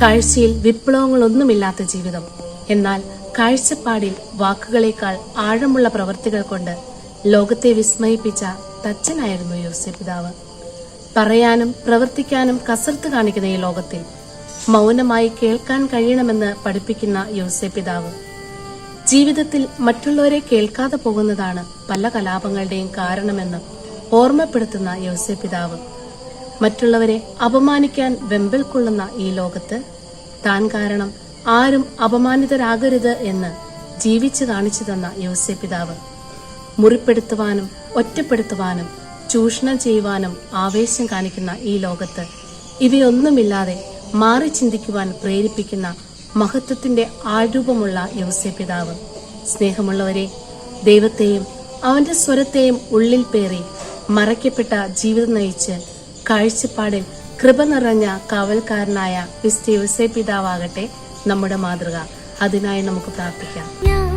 കാഴ്ചയിൽ വിപ്ലവങ്ങളൊന്നുമില്ലാത്ത ജീവിതം. എന്നാൽ കാഴ്ചപ്പാടിൽ വാക്കുകളേക്കാൾ ആഴമുള്ള പ്രവൃത്തികൾ കൊണ്ട് ലോകത്തെ വിസ്മയിപ്പിച്ച തച്ചനായിരുന്നു യോസെ പിതാവ്. പറയാനും പ്രവർത്തിക്കാനും കസർത്ത് കാണിക്കുന്ന ഈ ലോകത്തിൽ മൗനമായി കേൾക്കാൻ കഴിയണമെന്ന് പഠിപ്പിക്കുന്ന യോസെ പിതാവ്. ജീവിതത്തിൽ മറ്റുള്ളവരെ കേൾക്കാതെ പോകുന്നതാണ് പല കലാപങ്ങളുടെയും കാരണമെന്ന് ഓർമ്മപ്പെടുത്തുന്ന യോസെ പിതാവ്. മറ്റുള്ളവരെ അപമാനിക്കാൻ വെമ്പൽ കൊള്ളുന്ന ഈ ലോകത്ത് താൻ കാരണം ആരും അപമാനിതരാകരുത് എന്ന് ജീവിച്ചു കാണിച്ചു തന്ന യോസെ പിതാവ്. മുറിപ്പെടുത്തുവാനും ഒറ്റപ്പെടുത്തുവാനും ചൂഷണം ചെയ്യുവാനും ആവേശം കാണിക്കുന്ന ഈ ലോകത്ത് ഇവയൊന്നുമില്ലാതെ മാറി ചിന്തിക്കുവാൻ പ്രേരിപ്പിക്കുന്ന മഹത്വത്തിന്റെ ആരൂപമുള്ള യോസെ പിതാവ്. സ്നേഹമുള്ളവരെ ദൈവത്തെയും അവന്റെ സ്വരത്തെയും ഉള്ളിൽ പേറി മറയ്ക്കപ്പെട്ട ജീവിതം നയിച്ച് കാഴ്ചപ്പാടിൽ കൃപ നിറഞ്ഞ കാവൽക്കാരനായ മിസ്റ്റർ പിതാവാകട്ടെ നമ്മുടെ മാതൃക. അതിനായി നമുക്ക് പ്രാർത്ഥിക്കാം.